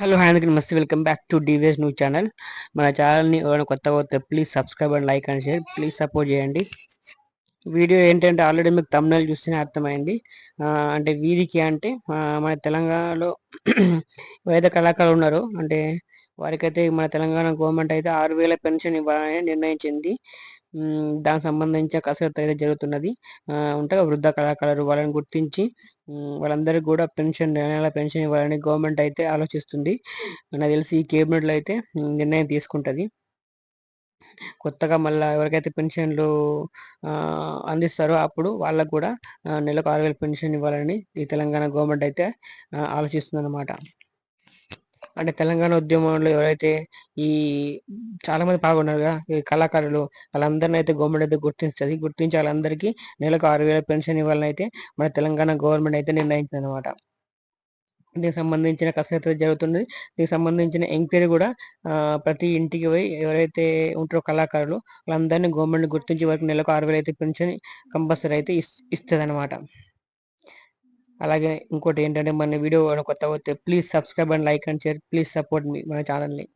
Hello hi అందరికీ నమస్తే. Welcome back to DVS news channel. మన ఛానల్ని ఎవరైనా కొత్తగా వస్తే please subscribe and like and share. Please support చేయండి. వీడియో ఏంటంటే ఆల్రెడీ మీకు తమిళ చూస్తేనే అర్థమైంది. అంటే వీరికి అంటే మన తెలంగాణలో ఎవరైతే కళాకారులు ఉన్నారో. అంటే వారికైతే మన తెలంగాణ గవర్నమెంట్ అయితే ఆరు వేల పెన్షన్ ఇవ్వాలని నిర్ణయించింది. దానికి సంబంధించిన కసరత్తు అయితే జరుగుతున్నది. ఉంటాయి వృద్ధ కళాకారులు వాళ్ళని గుర్తించి వాళ్ళందరికీ కూడా పెన్షన్ నెల నెల పెన్షన్ ఇవ్వాలని గవర్నమెంట్ అయితే ఆలోచిస్తుంది. నాకు తెలిసి ఈ కేబినెట్లో అయితే నిర్ణయం తీసుకుంటుంది. కొత్తగా మళ్ళీ ఎవరికైతే పెన్షన్లు అందిస్తారో అప్పుడు వాళ్ళకు కూడా నెలకు ఆరు వేలు పెన్షన్ ఇవ్వాలని ఈ తెలంగాణ గవర్నమెంట్ అయితే ఆలోచిస్తుంది అనమాట అంటే తెలంగాణ ఉద్యమంలో ఎవరైతే ఈ చాలా మంది పాల్గొన్నారు కదా ఈ కళాకారులు వాళ్ళందరిని అయితే గవర్నమెంట్ అయితే గుర్తిస్తుంది గుర్తించి వాళ్ళందరికీ నెలకు ఆరు వేల పెన్షన్ ఇవ్వాలని అయితే మన తెలంగాణ గవర్నమెంట్ అయితే నిర్ణయించింది అనమాట దీనికి సంబంధించిన కసరత్తు జరుగుతుంది దీనికి సంబంధించిన ఎంక్వైరీ కూడా ప్రతి ఇంటికి పోయి ఎవరైతే ఉంటారో కళాకారులు వాళ్ళందరినీ గవర్నమెంట్ గుర్తించి వరకు నెలకు ఆరు వేలు అయితే పెన్షన్ కంపల్సరీ అయితే ఇస్తుంది అనమాట అలాగే ఇంకోటి ఏంటంటే మన వీడియో కొత్త వస్తే please subscribe and like and share please support మీ మన ఛానల్ని